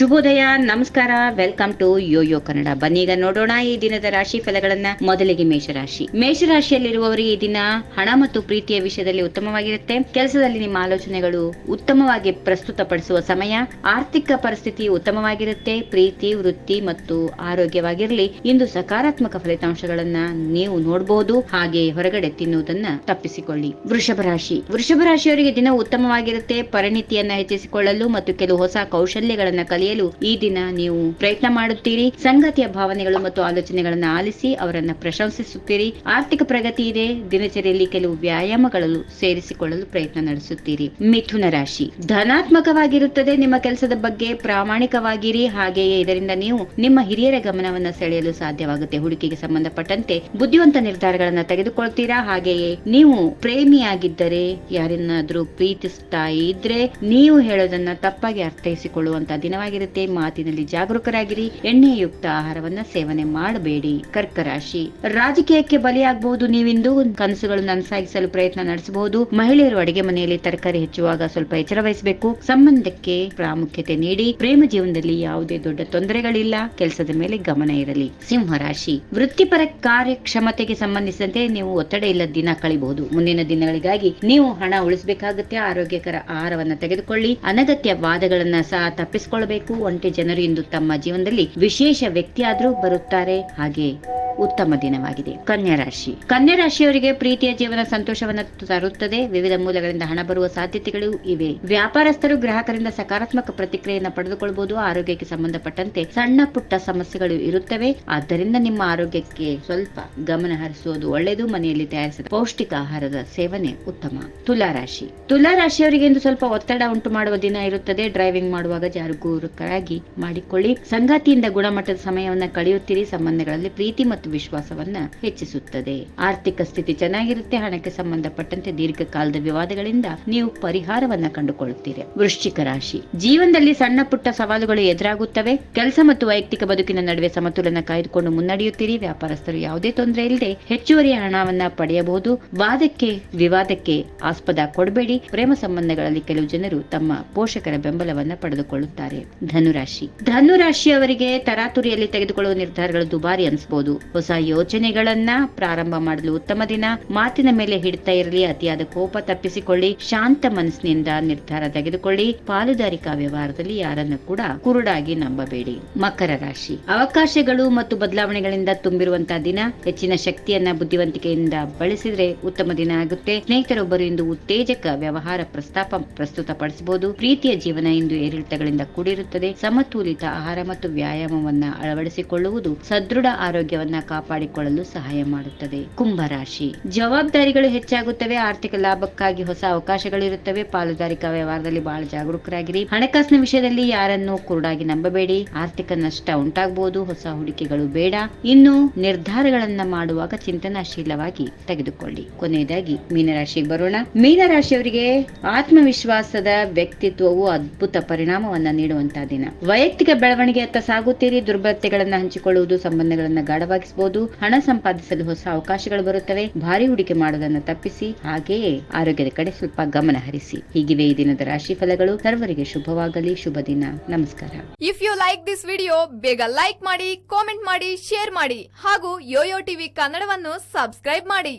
ಶುಭೋದಯ, ನಮಸ್ಕಾರ welcome to YoYo Kannada ಬನ್ನೀಗ ನೋಡೋಣ ಈ ದಿನದ ರಾಶಿ ಫಲಗಳನ್ನ. ಮೊದಲಿಗೆ ಮೇಷರಾಶಿ. ಮೇಷರಾಶಿಯಲ್ಲಿರುವವರಿಗೆ ಈ ದಿನ ಹಣ ಮತ್ತು ಪ್ರೀತಿಯ ವಿಷಯದಲ್ಲಿ ಉತ್ತಮವಾಗಿರುತ್ತೆ. ಕೆಲಸದಲ್ಲಿ ನಿಮ್ಮ ಆಲೋಚನೆಗಳು ಉತ್ತಮವಾಗಿ ಪ್ರಸ್ತುತಪಡಿಸುವ ಸಮಯ. ಆರ್ಥಿಕ ಪರಿಸ್ಥಿತಿ ಉತ್ತಮವಾಗಿರುತ್ತೆ. ಪ್ರೀತಿ, ವೃತ್ತಿ ಮತ್ತು ಆರೋಗ್ಯವಾಗಿರಲಿ. ಇಂದು ಸಕಾರಾತ್ಮಕ ಫಲಿತಾಂಶಗಳನ್ನ ನೀವು ನೋಡಬಹುದು ಹಾಗೆ ಹೊರಗಡೆ ತಿನ್ನುವುದನ್ನ ತಪ್ಪಿಸಿಕೊಳ್ಳಿ. ವೃಷಭ ರಾಶಿ. ವೃಷಭ ರಾಶಿಯವರಿಗೆ ದಿನ ಉತ್ತಮವಾಗಿರುತ್ತೆ. ಪರಿಣಿತಿಯನ್ನ ಹೆಚ್ಚಿಸಿಕೊಳ್ಳಲು ಮತ್ತು ಕೆಲವು ಹೊಸ ಕೌಶಲ್ಯಗಳನ್ನ ಕಲಿಯಲು ಈ ದಿನ ನೀವು ಪ್ರಯತ್ನ ಮಾಡುತ್ತೀರಿ. ಸಂಗತಿಯ ಭಾವನೆಗಳು ಮತ್ತು ಆಲೋಚನೆಗಳನ್ನು ಆಲಿಸಿ ಅವರನ್ನ ಪ್ರಶಂಸಿಸುತ್ತೀರಿ. ಆರ್ಥಿಕ ಪ್ರಗತಿ ಇದೆ. ದಿನಚರಿಯಲ್ಲಿ ಕೆಲವು ವ್ಯಾಯಾಮಗಳನ್ನು ಸೇರಿಸಿಕೊಳ್ಳಲು ಪ್ರಯತ್ನ ನಡೆಸುತ್ತೀರಿ. ಮಿಥುನ ರಾಶಿ. ಧನಾತ್ಮಕವಾಗಿರುತ್ತದೆ. ನಿಮ್ಮ ಕೆಲಸದ ಬಗ್ಗೆ ಪ್ರಾಮಾಣಿಕವಾಗಿರಿ. ಹಾಗೆಯೇ ಇದರಿಂದ ನೀವು ನಿಮ್ಮ ಹಿರಿಯರ ಗಮನವನ್ನ ಸೆಳೆಯಲು ಸಾಧ್ಯವಾಗುತ್ತೆ. ಹುಡುಕಿಗೆ ಸಂಬಂಧಪಟ್ಟಂತೆ ಬುದ್ಧಿವಂತ ನಿರ್ಧಾರಗಳನ್ನು ತೆಗೆದುಕೊಳ್ತೀರಾ? ಹಾಗೆಯೇ ನೀವು ಪ್ರೇಮಿಯಾಗಿದ್ದರೆ, ಯಾರನ್ನಾದ್ರೂ ಪ್ರೀತಿಸ್ತಾ ಇದ್ರೆ, ನೀವು ಹೇಳೋದನ್ನ ತಪ್ಪಾಗಿ ಅರ್ಥೈಸಿಕೊಳ್ಳುವಂತ ದಿನವಾಗಿರುತ್ತೆ ಮಾತಿನಲ್ಲಿ ಜಾಗರೂಕರಾಗಿರಿ. ಎಣ್ಣೆಯುಕ್ತ ಆಹಾರವನ್ನ ಸೇವನೆ ಮಾಡಬೇಡಿ. ಕರ್ಕ ರಾಶಿ ರಾಜಕೀಯಕ್ಕೆ ಬಲಿಯಾಗಬಹುದು ನೀವಿಂದು. ಕನಸುಗಳನ್ನು ನನಸಾಗಿಸಲು ಪ್ರಯತ್ನ ನಡೆಸಬಹುದು. ಮಹಿಳೆಯರು ಅಡಿಗೆ ಮನೆಯಲ್ಲಿ ತರಕಾರಿ ಹೆಚ್ಚುವಾಗ ಸ್ವಲ್ಪ ಎಚ್ಚರ ವಹಿಸಬೇಕು. ಸಂಬಂಧಕ್ಕೆ ಪ್ರಾಮುಖ್ಯತೆ ನೀಡಿ. ಪ್ರೇಮ ಜೀವನದಲ್ಲಿ ಯಾವುದೇ ದೊಡ್ಡ ತೊಂದರೆಗಳಿಲ್ಲ. ಕೆಲಸದ ಮೇಲೆ ಗಮನ ಇರಲಿ. ಸಿಂಹ ರಾಶಿ ವೃತ್ತಿಪರ ಕಾರ್ಯಕ್ಷಮತೆಗೆ ಸಂಬಂಧಿಸಿದಂತೆ ನೀವು ಒತ್ತಡ ಇಲ್ಲದ ದಿನ ಕಳಿಬಹುದು. ಮುಂದಿನ ದಿನಗಳಿಗಾಗಿ ನೀವು ಹಣ ಉಳಿಸಬೇಕಾಗುತ್ತೆ. ಆರೋಗ್ಯಕರ ಆಹಾರವನ್ನ ತೆಗೆದುಕೊಳ್ಳಿ. ಅನಗತ್ಯ ವಾದಗಳನ್ನ ಸಹ ತಪ್ಪಿಸಿಕೊಳ್ಳಬೇಕು. ಒಂಟಿ ಜನರು ಇಂದು ತಮ್ಮ ಜೀವನದಲ್ಲಿ ವಿಶೇಷ ವ್ಯಕ್ತಿಯಾದರೂ ಬರುತ್ತಾರೆ. ಹಾಗೆ ಉತ್ತಮ ದಿನವಾಗಿದೆ. ಕನ್ಯಾ ರಾಶಿ. ಕನ್ಯಾ ರಾಶಿಯವರಿಗೆ ಪ್ರೀತಿಯ ಜೀವನ ಸಂತೋಷವನ್ನು ತರುತ್ತದೆ. ವಿವಿಧ ಮೂಲಗಳಿಂದ ಹಣ ಬರುವ ಸಾಧ್ಯತೆಗಳು ಇವೆ. ವ್ಯಾಪಾರಸ್ಥರು ಗ್ರಾಹಕರಿಂದ ಸಕಾರಾತ್ಮಕ ಪ್ರತಿಕ್ರಿಯೆಯನ್ನು ಪಡೆದುಕೊಳ್ಳಬಹುದು ಆರೋಗ್ಯಕ್ಕೆ ಸಂಬಂಧಪಟ್ಟಂತೆ ಸಣ್ಣ ಪುಟ್ಟ ಸಮಸ್ಯೆಗಳು ಇರುತ್ತವೆ. ಆದ್ದರಿಂದ ನಿಮ್ಮ ಆರೋಗ್ಯಕ್ಕೆ ಸ್ವಲ್ಪ ಗಮನ ಹರಿಸುವುದು ಒಳ್ಳೆಯದು. ಮನೆಯಲ್ಲಿ ತಯಾರಿಸಿದ ಪೌಷ್ಟಿಕ ಆಹಾರದ ಸೇವನೆ ಉತ್ತಮ. ತುಲಾ ರಾಶಿ. ತುಲಾ ರಾಶಿಯವರಿಗೆ ಇಂದು ಸ್ವಲ್ಪ ಒತ್ತಡ ಉಂಟು ಮಾಡುವ ದಿನ ಇರುತ್ತದೆ. ಡ್ರೈವಿಂಗ್ ಮಾಡುವಾಗ ಜಾಗರೂಕರಾಗಿ ಮಾಡಿಕೊಳ್ಳಿ. ಸಂಗಾತಿಯಿಂದ ಗುಣಮಟ್ಟದ ಸಮಯವನ್ನು ಕಳೆಯುತ್ತೀರಿ. ಸಂಬಂಧಗಳಲ್ಲಿ ಪ್ರೀತಿ ಮತ್ತು ವಿಶ್ವಾಸವನ್ನ ಹೆಚ್ಚಿಸುತ್ತದೆ. ಆರ್ಥಿಕ ಸ್ಥಿತಿ ಚೆನ್ನಾಗಿರುತ್ತೆ, ಹಣಕ್ಕೆ ಸಂಬಂಧಪಟ್ಟಂತೆ ದೀರ್ಘಕಾಲದ ವಿವಾದಗಳಿಂದ ನೀವು ಪರಿಹಾರವನ್ನ ಕಂಡುಕೊಳ್ಳುತ್ತೀರಿ. ವೃಶ್ಚಿಕ ರಾಶಿ. ಜೀವನದಲ್ಲಿ ಸಣ್ಣ ಪುಟ್ಟ ಸವಾಲುಗಳು ಎದುರಾಗುತ್ತವೆ. ಕೆಲಸ ಮತ್ತು ವೈಯಕ್ತಿಕ ಬದುಕಿನ ನಡುವೆ ಸಮತೋಲನ ಕಾಯ್ದುಕೊಂಡು ಮುನ್ನಡೆಯುತ್ತೀರಿ. ವ್ಯಾಪಾರಸ್ಥರು ಯಾವುದೇ ತೊಂದರೆ ಇಲ್ಲದೆ ಹೆಚ್ಚುವರಿ ಹಣವನ್ನ ಪಡೆಯಬಹುದು. ವಾದಕ್ಕೆ, ವಿವಾದಕ್ಕೆ ಆಸ್ಪದ ಕೊಡಬೇಡಿ. ಪ್ರೇಮ ಸಂಬಂಧಗಳಲ್ಲಿ ಕೆಲವು ಜನರು ತಮ್ಮ ಪೋಷಕರ ಬೆಂಬಲವನ್ನ ಪಡೆದುಕೊಳ್ಳುತ್ತಾರೆ. ಧನುರಾಶಿ. ಧನುರಾಶಿಯವರಿಗೆ ತರಾತುರಿಯಲ್ಲಿ ತೆಗೆದುಕೊಳ್ಳುವ ನಿರ್ಧಾರಗಳು ದುಬಾರಿ ಅನಿಸಬಹುದು ಹೊಸ ಯೋಚನೆಗಳನ್ನ ಪ್ರಾರಂಭ ಮಾಡಲು ಉತ್ತಮ ದಿನ. ಮಾತಿನ ಮೇಲೆ ಹಿಡ್ತಾ ಇರಲಿ, ಅತಿಯಾದ ಕೋಪ ತಪ್ಪಿಸಿಕೊಳ್ಳಿ, ಶಾಂತ ಮನಸ್ಸಿನಿಂದ ನಿರ್ಧಾರ ತೆಗೆದುಕೊಳ್ಳಿ. ಪಾಲುದಾರಿಕಾ ವ್ಯವಹಾರದಲ್ಲಿ ಯಾರನ್ನು ಕೂಡ ಕುರುಡಾಗಿ ನಂಬಬೇಡಿ. ಮಕರ ರಾಶಿ. ಅವಕಾಶಗಳು ಮತ್ತು ಬದಲಾವಣೆಗಳಿಂದ ತುಂಬಿರುವಂತಹ ದಿನ. ಹೆಚ್ಚಿನ ಶಕ್ತಿಯನ್ನ ಬುದ್ಧಿವಂತಿಕೆಯಿಂದ ಬಳಸಿದ್ರೆ ಉತ್ತಮ ದಿನ ಆಗುತ್ತೆ. ಸ್ನೇಹಿತರೊಬ್ಬರು ಇಂದು ಉತ್ತೇಜಕ ವ್ಯವಹಾರ ಪ್ರಸ್ತಾಪ ಪ್ರಸ್ತುತಪಡಿಸಬಹುದು. ಪ್ರೀತಿಯ ಜೀವನ ಇಂದು ಏರಿಳಿತಗಳಿಂದ ಕೂಡಿರುತ್ತದೆ. ಸಮತೋಲಿತ ಆಹಾರ ಮತ್ತು ವ್ಯಾಯಾಮವನ್ನ ಅಳವಡಿಸಿಕೊಳ್ಳುವುದು ಸದೃಢ ಆರೋಗ್ಯವನ್ನ ಕಾಪಾಡಿಕೊಳ್ಳಲು ಸಹಾಯ ಮಾಡುತ್ತದೆ. ಕುಂಭರಾಶಿ. ಜವಾಬ್ದಾರಿಗಳು ಹೆಚ್ಚಾಗುತ್ತವೆ. ಆರ್ಥಿಕ ಲಾಭಕ್ಕಾಗಿ ಹೊಸ ಅವಕಾಶಗಳಿರುತ್ತವೆ. ಪಾಲುದಾರಿಕಾ ವ್ಯವಹಾರದಲ್ಲಿ ಬಹಳ ಜಾಗರೂಕರಾಗಿರಿ. ಹಣಕಾಸಿನ ವಿಷಯದಲ್ಲಿ ಯಾರನ್ನು ಕುರುಡಾಗಿ ನಂಬಬೇಡಿ. ಆರ್ಥಿಕ ನಷ್ಟ ಉಂಟಾಗಬಹುದು ಹೊಸ ಹೂಡಿಕೆಗಳು ಬೇಡ. ಇನ್ನು ನಿರ್ಧಾರಗಳನ್ನ ಮಾಡುವಾಗ ಚಿಂತನಾಶೀಲವಾಗಿ ತೆಗೆದುಕೊಳ್ಳಿ. ಕೊನೆಯದಾಗಿ ಮೀನರಾಶಿಗೆ ಬರೋಣ. ಮೀನರಾಶಿಯವರಿಗೆ ಆತ್ಮವಿಶ್ವಾಸದ ವ್ಯಕ್ತಿತ್ವವು ಅದ್ಭುತ ಪರಿಣಾಮವನ್ನ ನೀಡುವಂತಹ ದಿನ. ವೈಯಕ್ತಿಕ ಬೆಳವಣಿಗೆಯತ್ತ ಸಾಗುತ್ತೀರಿ. ದುರ್ಬಲತೆಗಳನ್ನ ಹಂಚಿಕೊಳ್ಳುವುದು, ಸಂಬಂಧಗಳನ್ನ ಗಾಢವಾಗಿಸಬಹುದು ಹಣ ಸಂಪಾದಿಸಲು ಹೊಸ ಅವಕಾಶಗಳು ಬರುತ್ತವೆ. ಭಾರಿ ಹೂಡಿಕೆ ಮಾಡುವುದನ್ನು ತಪ್ಪಿಸಿ, ಹಾಗೆಯೇ ಆರೋಗ್ಯದ ಕಡೆ ಸ್ವಲ್ಪ ಗಮನ ಹರಿಸಿ. ಹೀಗಿವೆ ಈ ದಿನದ ರಾಶಿ ಫಲಗಳು. ಸರ್ವರಿಗೆ ಶುಭವಾಗಲಿ, ಶುಭ ದಿನ. ನಮಸ್ಕಾರ. If you like this video ಬೇಗ ಲೈಕ್ ಮಾಡಿ ಕಾಮೆಂಟ್ ಮಾಡಿ ಶೇರ್ ಮಾಡಿ. ಹಾಗೂ ಯೋಯೋ ಟಿವಿ ಕನ್ನಡವನ್ನು ಸಬ್ಸ್ಕ್ರೈಬ್ ಮಾಡಿ.